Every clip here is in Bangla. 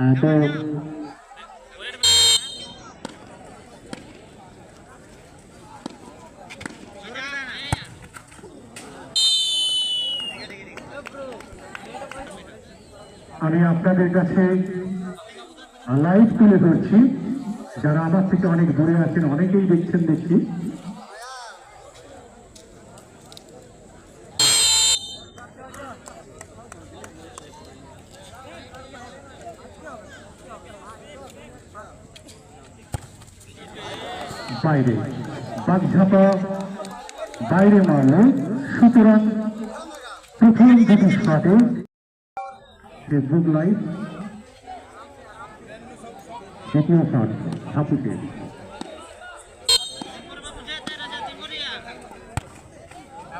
তো আমি আপনাদের কাছে লাইভ তুলে ধরছি। যারা আমার থেকে অনেক দূরে আছেন, অনেকেই দেখছেন দেখছি। বাইরে। বাগঝাপা বাইরে মারল সুতরাং প্রথম দুটি শটে ফেসবুক লাইভ দ্বিতীয় শট হাপুটে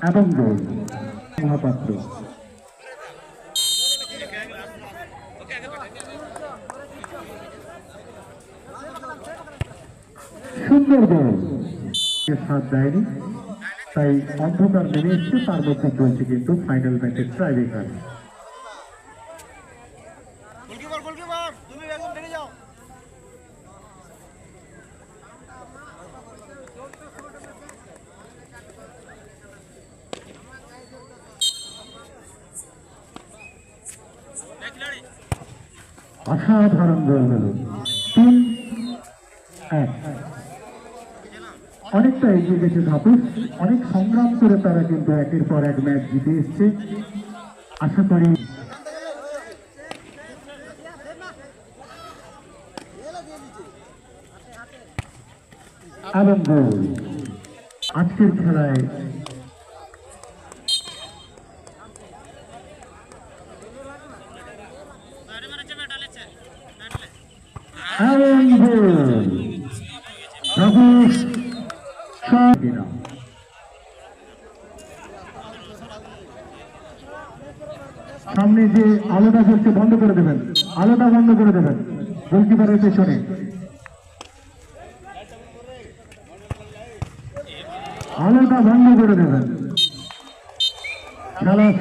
এবং গোল, মহাপাত্র। সুন্দর গোল সাথ দেয়নি তাই অন্ধকার নেমে এসছে তার মধ্যে চলছে কিন্তু ফাইনাল ম্যাচের ট্রাইবেকার অসাধারণ গোল হল। তিন এক। অনেকটা এগিয়ে গেছে ধাপুস অনেক সংগ্রাম করে তারা কিন্তু একের পর এক ম্যাচ জিতে এসছে। আশা করি আজকের খেলায় এবং গোল। সাবিনা সামনে যে আলোটা জ্বলছে বন্ধ করে দেবেন। আলোটা বন্ধ করে দেবেন। গোলকিপারের পেছনে আলোটা বন্ধ করে দেবেন। খেলা